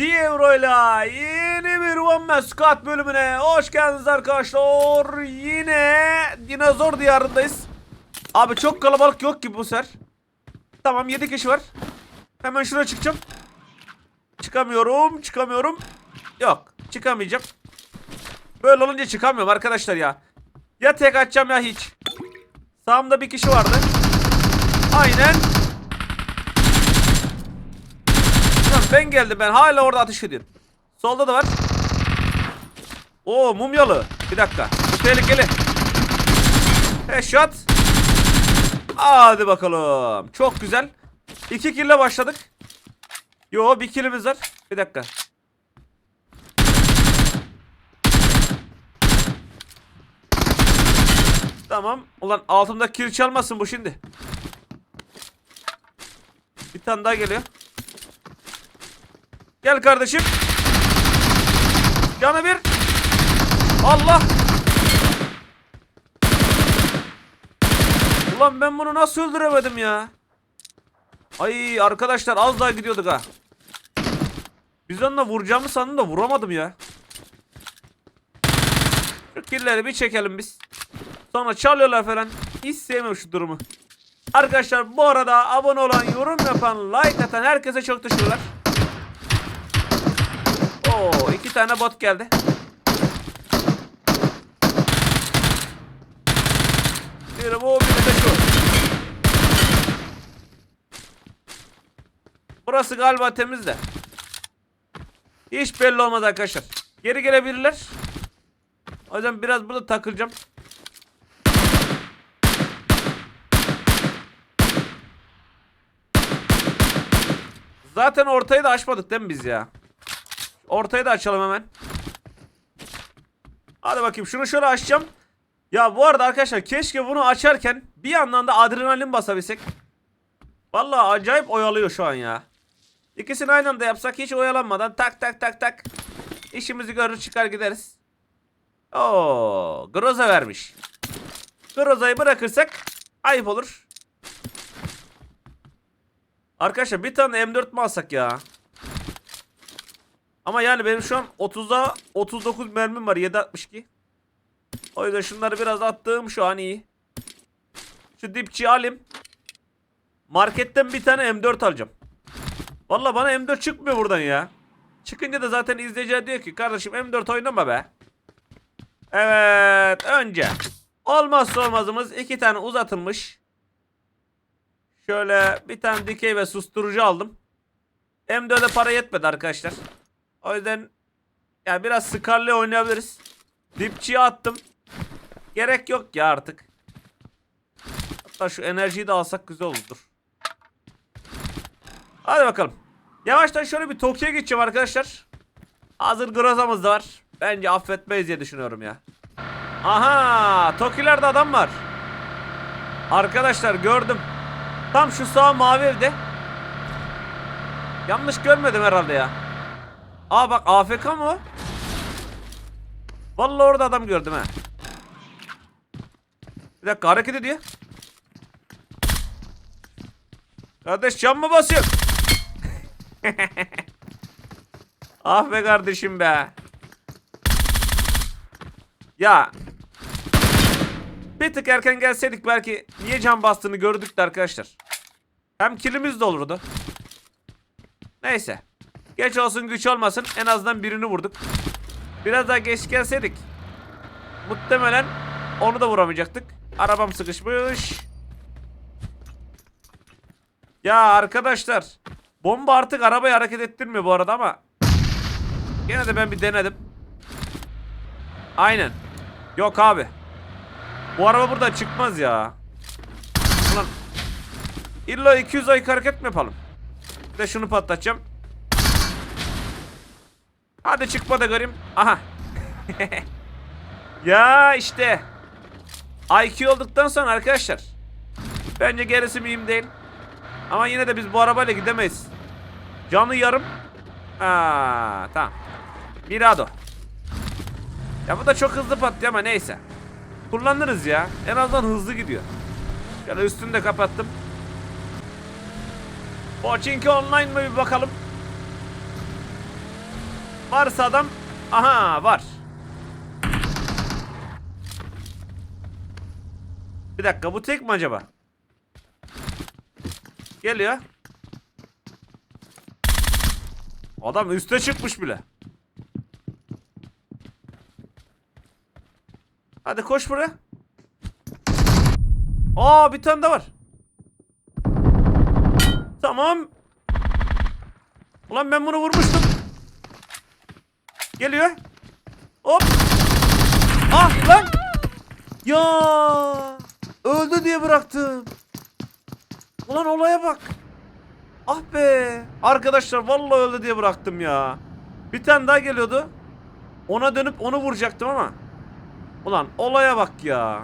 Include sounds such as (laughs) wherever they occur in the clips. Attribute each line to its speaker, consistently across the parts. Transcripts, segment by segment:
Speaker 1: Dievro'yla yeni bir One Man Squad bölümüne hoş geldiniz arkadaşlar. Yine dinozor diyarındayız. Abi çok kalabalık yok gibi bu sefer. Tamam 7 kişi var. Hemen şuraya çıkacağım. Çıkamıyorum, çıkamıyorum. Yok, çıkamayacağım. Böyle olunca çıkamıyorum arkadaşlar ya. Ya tek atacağım ya hiç. Sağımda bir kişi vardı. Aynen. Lan ben geldim ben hala orada ateş ediyorum. Solda da var. Oo mumyalı. Bir dakika. Bu tehlikeli. Headshot. Hadi bakalım. Çok güzel. İki kille başladık. Yo bir killimiz var. Bir dakika. Tamam. Ulan altımda kill çalmasın bu şimdi. Bir tane daha geliyor. Gel kardeşim. Canı bir. Allah. Ulan ben bunu nasıl öldüremedim ya? Ay arkadaşlar az daha gidiyorduk ha. Biz onunla vuracağımı sandım da vuramadım ya. Şu killeri bir çekelim biz. Sonra çalıyorlar falan. Hiç sevmiyorum şu durumu. Arkadaşlar bu arada abone olan, yorum yapan, like atan herkese çok teşekkürler. İki tane bot geldi. Biri bu, biri de şu. Burası galiba temiz de. Hiç belli olmaz arkadaşlar. Geri gelebilirler. O yüzden biraz burada takılacağım. Zaten ortayı da açmadık değil mi biz ya? Ortayı da açalım hemen. Hadi bakayım şunu şöyle açacağım. Ya bu arada arkadaşlar keşke bunu açarken bir yandan da adrenalin basabilsek. Vallahi acayip oyalıyor şu an ya. İkisini aynı anda yapsak hiç oyalanmadan tak tak tak tak. İşimizi görür çıkar gideriz. Oo, Groza vermiş. Groza'yı bırakırsak ayıp olur. Arkadaşlar bir tane M4 mi alsak ya? Ama yani benim şu an 30'da 39 mermim var 7.62. O yüzden şunları biraz attığım şu an iyi. Şu dipçiyi alayım. Marketten bir tane M4 alacağım. Valla bana M4 çıkmıyor buradan ya. Çıkınca da zaten izleyiciler diyor ki kardeşim M4 oynama be. Evet önce olmazsa olmazımız iki tane uzatılmış. Şöyle bir tane dikey ve susturucu aldım. M4'e para yetmedi arkadaşlar. O yüzden ya biraz Scarlet oynayabiliriz. Dipçiye attım. Gerek yok ya artık. Hatta şu enerjiyi de alsak güzel olur. Hadi bakalım. Yavaştan şöyle bir Tokyo'ya geçeceğim arkadaşlar. Hazır Groza'mız da var. Bence affetmeyiz diye düşünüyorum ya. Aha! Toki'lerde adam var. Arkadaşlar gördüm. Tam şu sağ mavi evde. Yanlış görmedim herhalde ya. Aa bak AFK mı o? Vallahi orada adam gördüm ha. Bir dakika hareket ediyor. Kardeş cam mı basıyor? (laughs) ah be kardeşim be. Ya. Bir tık erken gelseydik belki niye cam bastığını gördük de arkadaşlar. Hem kilimiz de olurdu. Neyse. Geç olsun güç olmasın en azından birini vurduk. Biraz daha geç gelseydik. Muhtemelen onu da vuramayacaktık. Arabam sıkışmış. Ya arkadaşlar. Bomba artık arabayı hareket ettirmiyor bu arada ama. Gene de ben bir denedim. Aynen. Yok abi. Bu araba buradan çıkmaz ya. Ulan. İlla 200 ay hareket mi yapalım? Bir de şunu patlatacağım. Hadi çıkma da göreyim. Aha. (laughs) ya işte. IQ olduktan sonra arkadaşlar. Bence gerisi mühim değil. Ama yine de biz bu arabayla gidemeyiz. Canı yarım. Aa, tamam. Mirado. Ya bu da çok hızlı patlıyor ama neyse. Kullanırız ya. En azından hızlı gidiyor. Şöyle üstünü de kapattım. Pochinki online mı bir bakalım. Varsa adam. Aha var. Bir dakika bu tek mi acaba? Geliyor. Adam üste çıkmış bile. Hadi koş buraya. Aa bir tane de var. Tamam. Ulan ben bunu vurmuştum. Geliyor. Hop. Ah lan. Ya. Öldü diye bıraktım. Ulan olaya bak. Ah be. Arkadaşlar vallahi öldü diye bıraktım ya. Bir tane daha geliyordu. Ona dönüp onu vuracaktım ama. Ulan olaya bak ya.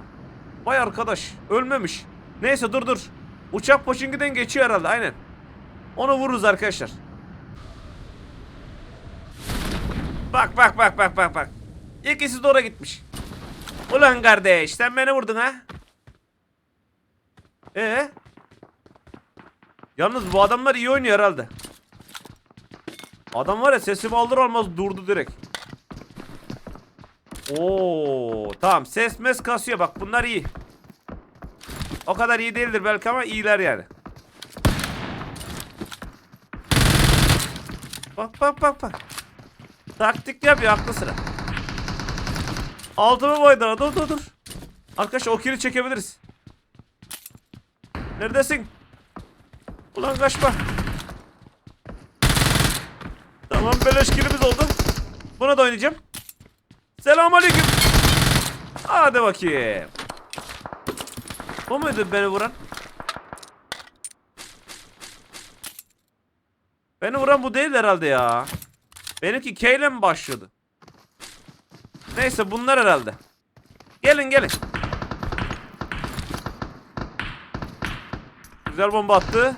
Speaker 1: Vay arkadaş ölmemiş. Neyse dur dur. Uçak Poçinki'den geçiyor herhalde aynen. Onu vururuz arkadaşlar. Bak bak bak bak bak bak. İkisi de oraya gitmiş. Ulan kardeş sen beni vurdun ha. Ee? Yalnız bu adamlar iyi oynuyor herhalde. Adam var ya sesimi alır almaz durdu direkt. Oo, tamam ses mes kasıyor bak bunlar iyi. O kadar iyi değildir belki ama iyiler yani. Bak bak bak bak. Taktik yapıyor aklı sıra. Altımı boydan dur dur dur. Arkadaşlar o kili çekebiliriz. Neredesin? Ulan kaçma. Tamam beleş kilimiz oldu. Buna da oynayacağım. Selamünaleyküm. Hadi bakayım. Bu muydu beni vuran? Beni vuran bu değil herhalde ya. Benimki K ile mi başlıyordu? Neyse bunlar herhalde. Gelin gelin. Güzel bomba attı.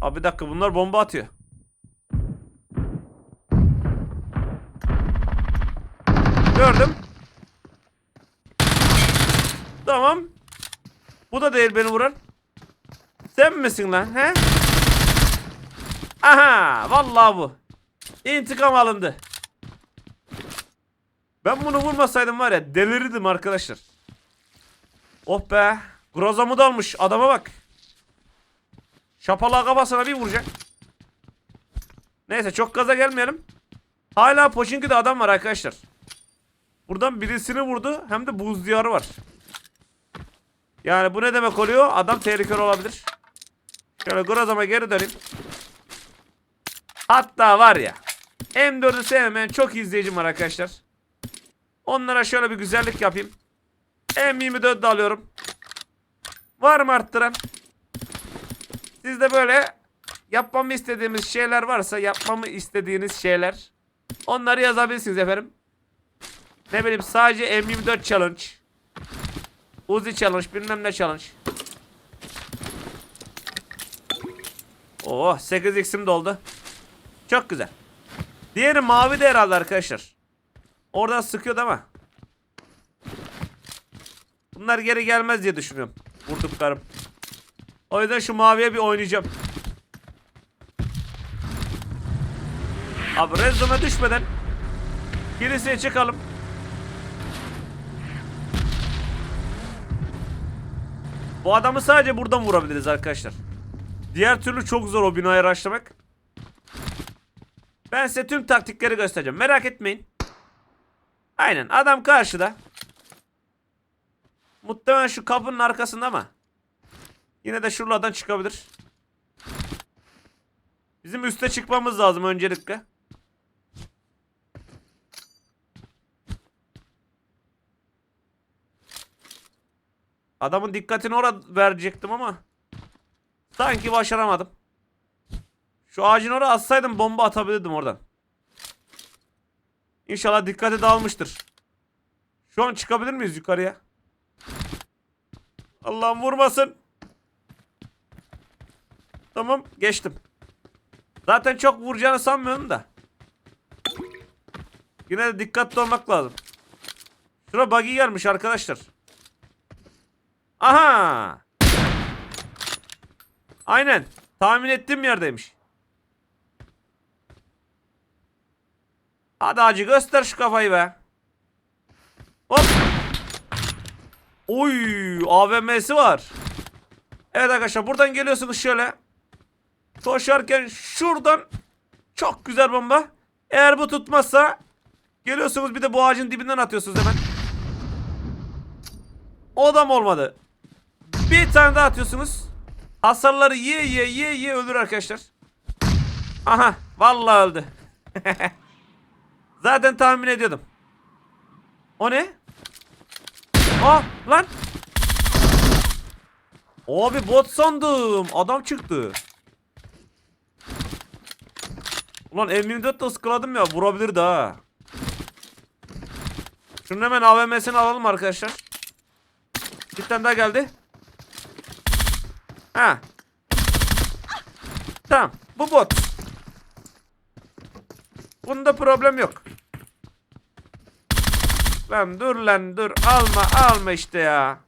Speaker 1: Abi bir dakika bunlar bomba atıyor. Gördüm. Tamam. Bu da değil beni vuran. Sen misin lan he? Aha vallahi bu. İntikam alındı. Ben bunu vurmasaydım var ya delirirdim arkadaşlar. Oh be. Grozamı da almış adama bak. Şapalığa kafasına bir vuracak. Neyse çok gaza gelmeyelim. Hala Poçinki'de adam var arkadaşlar. Buradan birisini vurdu hem de buz diyarı var. Yani bu ne demek oluyor? Adam tehlikeli olabilir. Şöyle Grozam'a geri döneyim. Hatta var ya. M4'ü sevmeyen çok izleyicim var arkadaşlar. Onlara şöyle bir güzellik yapayım. M24 de alıyorum. Var mı arttıran? Sizde böyle yapmamı istediğimiz şeyler varsa yapmamı istediğiniz şeyler onları yazabilirsiniz efendim. Ne bileyim sadece M24 challenge. Uzi challenge bilmem ne challenge. Oh 8x'im doldu. Çok güzel. Diğeri mavi de herhalde arkadaşlar. Oradan sıkıyordu ama. Bunlar geri gelmez diye düşünüyorum. Vurduklarım. O yüzden şu maviye bir oynayacağım. Abi red zone'a düşmeden kiliseye çıkalım. Bu adamı sadece buradan vurabiliriz arkadaşlar. Diğer türlü çok zor o binayı araştırmak. Ben size tüm taktikleri göstereceğim. Merak etmeyin. Aynen adam karşıda. Muhtemelen şu kapının arkasında ama. Yine de şuralardan çıkabilir. Bizim üste çıkmamız lazım öncelikle. Adamın dikkatini oraya verecektim ama sanki başaramadım. Şu ağacın oraya atsaydım bomba atabilirdim oradan. İnşallah dikkati dağılmıştır. Şu an çıkabilir miyiz yukarıya? Allah'ım vurmasın. Tamam geçtim. Zaten çok vuracağını sanmıyorum da. Yine de dikkatli olmak lazım. Şura buggy gelmiş arkadaşlar. Aha. Aynen. Tahmin ettiğim yerdeymiş. Hadi hacı göster şu kafayı be. Hop. Oy AVM'si var. Evet arkadaşlar buradan geliyorsunuz şöyle. Koşarken şuradan çok güzel bomba. Eğer bu tutmazsa geliyorsunuz bir de bu ağacın dibinden atıyorsunuz hemen. O da mı olmadı? Bir tane daha atıyorsunuz. Hasarları ye ye ye ye ölür arkadaşlar. Aha vallahi öldü. (laughs) Zaten tahmin ediyordum. O ne? Aa lan. Abi bot sandım. Adam çıktı. Ulan M24 de ıskaladım ya. Vurabilirdi ha. Şunun hemen AVM'sini alalım arkadaşlar. Bir tane daha geldi. Ha. Tamam. Bu bot. Bunda problem yok. Lan dur lan dur. Alma alma işte ya.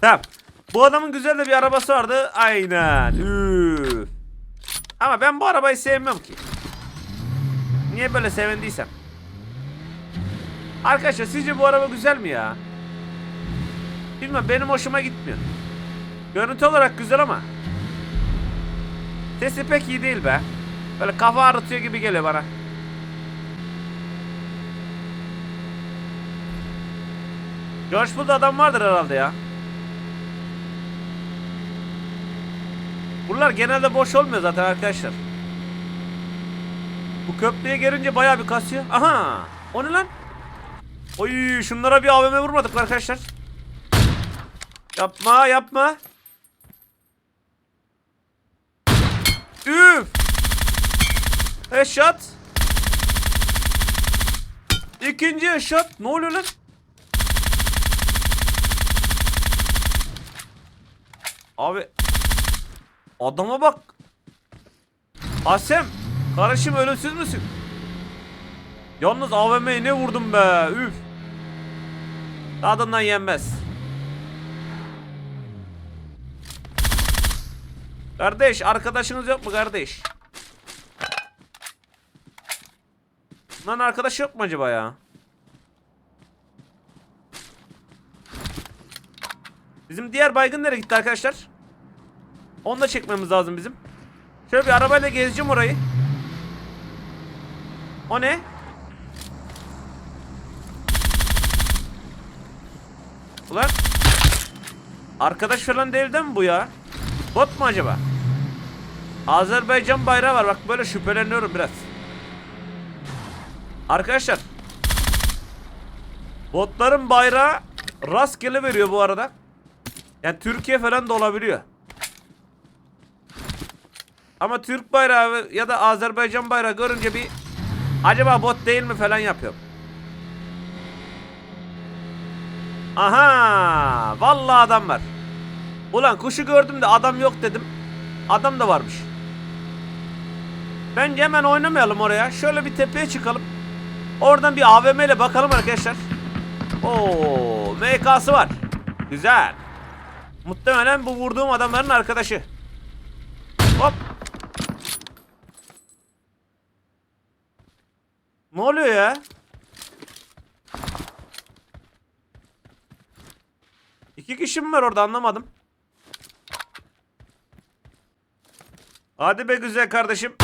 Speaker 1: Tamam. Bu adamın güzel de bir arabası vardı. Aynen. Üf. Ama ben bu arabayı sevmem ki. Niye böyle sevindiysem. Arkadaşlar sizce bu araba güzel mi ya? Bilmem benim hoşuma gitmiyor. Görüntü olarak güzel ama. Sesi pek iyi değil be. Böyle kafa ağrıtıyor gibi geliyor bana. George Bull'da adam vardır herhalde ya. Buralar genelde boş olmuyor zaten arkadaşlar. Bu köprüye gelince bayağı bir kasıyor. Aha! O ne lan? Oy şunlara bir AVM vurmadık arkadaşlar. Yapma yapma. Üf! Headshot. İkinci headshot. Ne oluyor lan? Abi Adama bak. Asem. Kardeşim ölümsüz müsün? Yalnız AVM'ye ne vurdum be. Üf. Tadından yenmez. Kardeş arkadaşınız yok mu kardeş? Lan arkadaş yok mu acaba ya? Bizim diğer baygın nereye gitti arkadaşlar? Onu da çekmemiz lazım bizim. Şöyle bir arabayla gezeceğim orayı. O ne? Ulan. Arkadaş falan değil de mi bu ya? Bot mu acaba? Azerbaycan bayrağı var. Bak böyle şüpheleniyorum biraz. Arkadaşlar. Botların bayrağı rastgele veriyor bu arada. Yani Türkiye falan da olabiliyor. Ama Türk bayrağı ya da Azerbaycan bayrağı görünce bir acaba bot değil mi falan yapıyorum. Aha! Vallahi adam var. Ulan kuşu gördüm de adam yok dedim. Adam da varmış. Bence hemen oynamayalım oraya. Şöyle bir tepeye çıkalım. Oradan bir AVM ile bakalım arkadaşlar. Oo, MK'sı var. Güzel. Muhtemelen bu vurduğum adamların arkadaşı. Hop. Ne oluyor ya? İki kişi mi var orada anlamadım. Hadi be güzel kardeşim.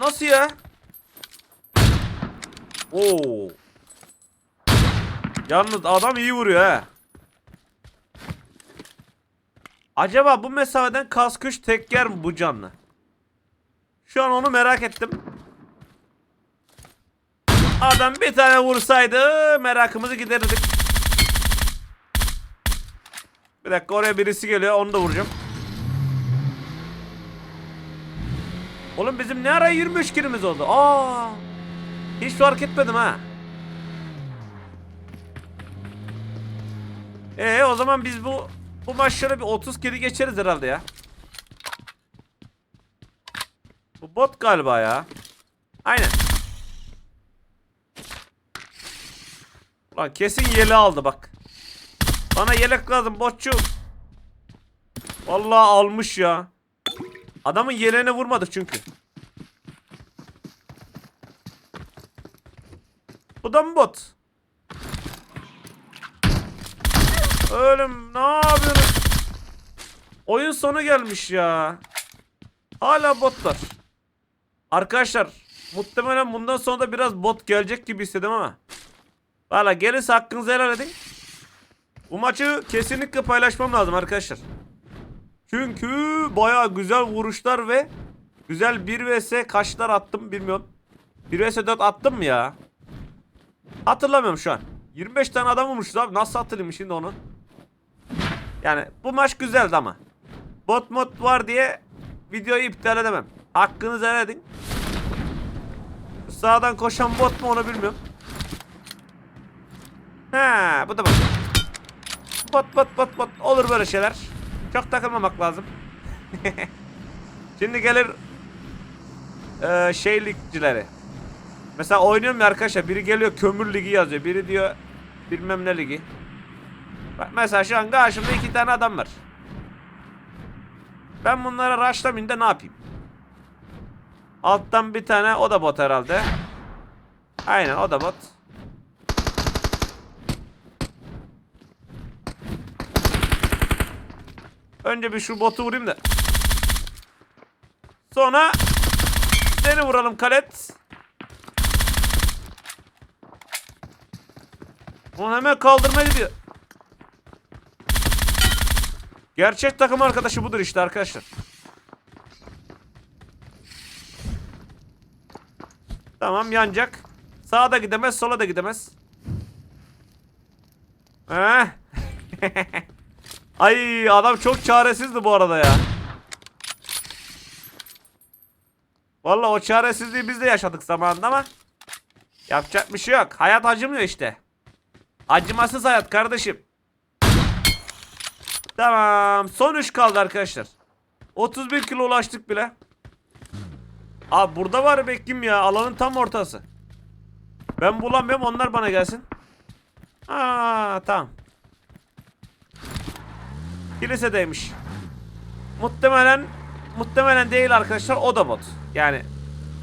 Speaker 1: Nasıl ya? Oo. Yalnız adam iyi vuruyor ha. Acaba bu mesafeden kasküş tek yer mi bu canlı? Şu an onu merak ettim. Adam bir tane vursaydı merakımızı giderirdik. Bir dakika oraya birisi geliyor onu da vuracağım. Oğlum bizim ne ara 23 kilimiz oldu? Aa! Hiç fark etmedim ha. Ee o zaman biz bu bu maçları bir 30 kere geçeriz herhalde ya. Bu bot galiba ya. Aynen. Lan kesin yele aldı bak. Bana yelek lazım botçu. Vallahi almış ya. Adamın yeleğine vurmadık çünkü. Da bot? Oğlum ne yapıyorsunuz? Oyun sonu gelmiş ya. Hala botlar. Arkadaşlar muhtemelen bundan sonra da biraz bot gelecek gibi istedim ama. Valla gelirse hakkınızı helal edin. Bu maçı kesinlikle paylaşmam lazım arkadaşlar. Çünkü baya güzel vuruşlar ve güzel 1 vs kaçlar attım bilmiyorum. 1 vs 4 attım mı ya? Hatırlamıyorum şu an. 25 tane adam vurmuşuz abi. Nasıl hatırlayayım şimdi onu? Yani bu maç güzeldi ama. Bot mod var diye videoyu iptal edemem. Hakkınızı helal edin. Sağdan koşan bot mu onu bilmiyorum. Ha, bu da bot. Bot bot bot bot olur böyle şeyler. Çok takılmamak lazım. (laughs) Şimdi gelir eee şey ligcileri. Mesela oynuyorum ya arkadaşlar biri geliyor kömür ligi yazıyor. Biri diyor bilmem ne ligi. Bak mesela şu an karşımda iki tane adam var. Ben bunlara rushlamayayım da ne yapayım? Alttan bir tane o da bot herhalde. Aynen o da bot. Önce bir şu botu vurayım da. Sonra seni vuralım kalet. Onu hemen kaldırma gidiyor. Gerçek takım arkadaşı budur işte arkadaşlar. Tamam yanacak. Sağa da gidemez, sola da gidemez. Heh. (laughs) Ay adam çok çaresizdi bu arada ya. Vallahi o çaresizliği biz de yaşadık zamanında ama yapacak bir şey yok. Hayat acımıyor işte. Acımasız hayat kardeşim. Tamam. Son 3 kaldı arkadaşlar. 31 kilo ulaştık bile. Abi burada var beklim ya. Alanın tam ortası. Ben bulamıyorum onlar bana gelsin. Aa tamam. Kilisedeymiş. Muhtemelen muhtemelen değil arkadaşlar o da bot. Yani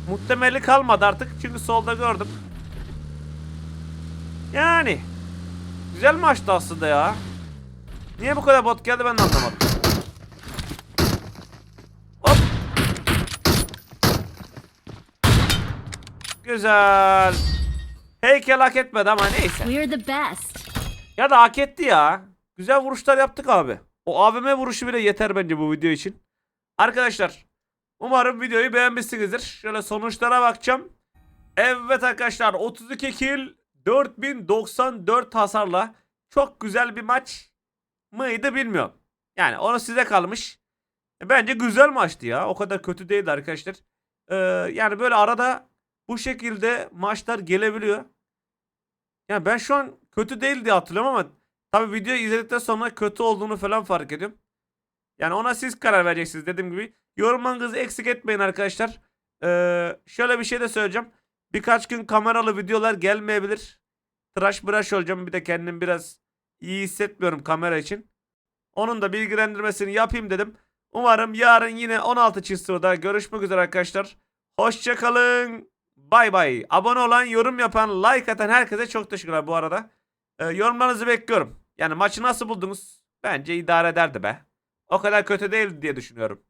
Speaker 1: muhtemeli kalmadı artık çünkü solda gördüm. Yani güzel maçtı aslında ya. Niye bu kadar bot geldi ben de anlamadım. Hop. Güzel. Heykel hak etmedi ama neyse.
Speaker 2: We're the best.
Speaker 1: Ya da hak etti ya. Güzel vuruşlar yaptık abi. O AVM vuruşu bile yeter bence bu video için. Arkadaşlar umarım videoyu beğenmişsinizdir. Şöyle sonuçlara bakacağım. Evet arkadaşlar 32 kill 4094 hasarla çok güzel bir maç mıydı bilmiyorum. Yani onu size kalmış. E, Bence güzel maçtı ya. O kadar kötü değildi arkadaşlar. Ee, yani böyle arada bu şekilde maçlar gelebiliyor. Yani ben şu an kötü değil diye hatırlıyorum ama tabi videoyu izledikten sonra kötü olduğunu falan fark ediyorum. Yani ona siz karar vereceksiniz dediğim gibi. Yorumlarınızı eksik etmeyin arkadaşlar. Ee, şöyle bir şey de söyleyeceğim. Birkaç gün kameralı videolar gelmeyebilir. Tıraş bıraş olacağım. Bir de kendim biraz iyi hissetmiyorum kamera için. Onun da bilgilendirmesini yapayım dedim. Umarım yarın yine 16 çizgide görüşmek üzere arkadaşlar. Hoşçakalın. Bay bay. Abone olan, yorum yapan, like atan herkese çok teşekkürler bu arada. Ee, yorumlarınızı bekliyorum. Yani maçı nasıl buldunuz? Bence idare ederdi be. O kadar kötü değil diye düşünüyorum.